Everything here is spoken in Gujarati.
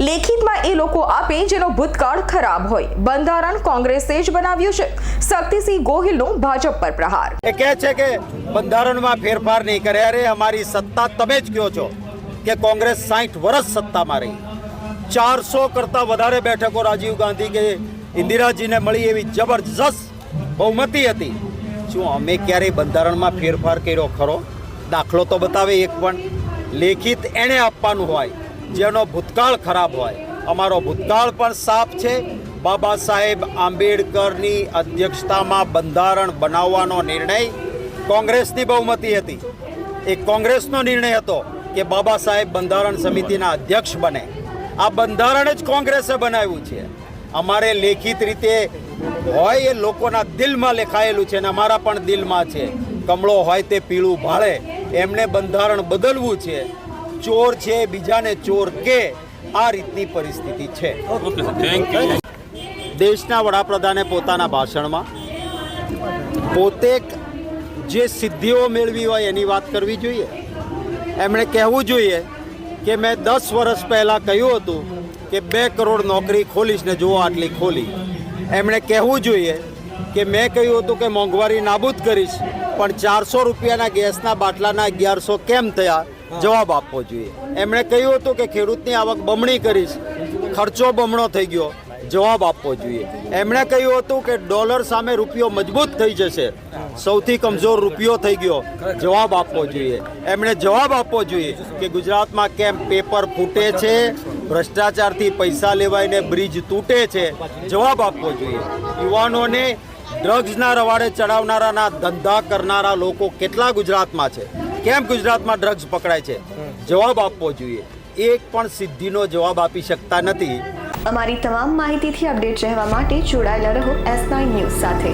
લેખિતમાં એ લોકો આપે જેનો ભૂતકાળ ખરાબ હોય. બંધારણ કોંગ્રેસે જ બનાવ્યું છે. શક્તિસિંહ ગોહિલનો ભાજપ પર પ્રહાર. એ કહે છે કે બંધારણમાં ફેરફાર નહીં કરે. અરે, અમારી સત્તા તમે જ કહો છો કે કોંગ્રેસ સાઠ વર્ષ સત્તામાં રહી. ચારસો કરતાં વધારે બેઠકો રાજીવ ગાંધી કે ઇન્દિરાજીને મળી એવી જબરજસ્ત બહુમતી હતી. શું અમે ક્યારેય બંધારણમાં ફેરફાર કર્યો ખરો? દાખલો તો બતાવે એક પણ. લેખિત એણે આપવાનું હોય. જેનો ભૂતકાળ ખરાબ હોય. અમારો ભૂતકાળ પણ સાફ છે. બાબા સાહેબ આંબેડકરની અધ્યક્ષતામાં બંધારણ બનાવવાનો નિર્ણય કોંગ્રેસની બહુમતી હતી. એ કોંગ્રેસનો નિર્ણય હતો કે બાબા સાહેબ બંધારણ સમિતિના અધ્યક્ષ બને. આ બંધારણ જ કોંગ્રેસે બનાવ્યું છે. અમારે લેખિત રીતે હોય એ લોકોના દિલમાં લેખાયેલું છે અને અમારા પણ દિલમાં છે. કમળો હોય તે પીળું ભાળે. એમને બંધારણ બદલવું છે. ચોર છે બીજાને ચોર કે આ રીતની પરિસ્થિતિ છે. દેશના વડાપ્રધાને પોતાના ભાષણમાં પોતે જે સિદ્ધિઓ મેળવી હોય એની વાત કરવી જોઈએ. એમણે કહેવું જોઈએ કે મેં દસ વર્ષ પહેલાં કહ્યું હતું કે બે કરોડ નોકરી ખોલીશ ને જુઓ આટલી ખોલી. એમણે કહેવું જોઈએ કે મેં કહ્યું હતું કે મોંઘવારી નાબૂદ કરીશ પણ ચારસો રૂપિયાના ગેસના બાટલાના અગિયારસો કેમ થયા? જવાબ આપવો જોઈએ. એમણે કહ્યું હતું કે ખેડૂતની આવક બમણી કરીશ ખર્ચો બમણો થઈ ગયો. જવાબ આપવો જોઈએ. એમણે કહ્યું હતું કે ડોલર સામે રૂપિયો મજબૂત થઈ જશે. સૌથી કમજોર રૂપિયો થઈ ગયો. જવાબ આપવો જોઈએ. એમણે જવાબ આપવો જોઈએ કે ગુજરાતમાં કેમ પેપર ફૂટે છે ભ્રષ્ટાચારથી પૈસા લેવાઈને બ્રિજ તૂટે છે, જવાબ આપવો જોઈએ. યુવાનોને ડ્રગ્સના રવાડે ચડાવનારાના ધંધા કરનારા લોકો કેટલા ગુજરાતમાં છે? કેમ ગુજરાતમાં ડ્રગ્સ પકડાય છે? જવાબ આપવો જોઈએ. એક પણ સિદ્ધિનો જવાબ આપી શકતા નથી. અમારી તમામ માહિતીથી અપડેટ રહેવા માટે જોડાયેલા રહો એસ નાઇન ન્યૂઝ સાથે.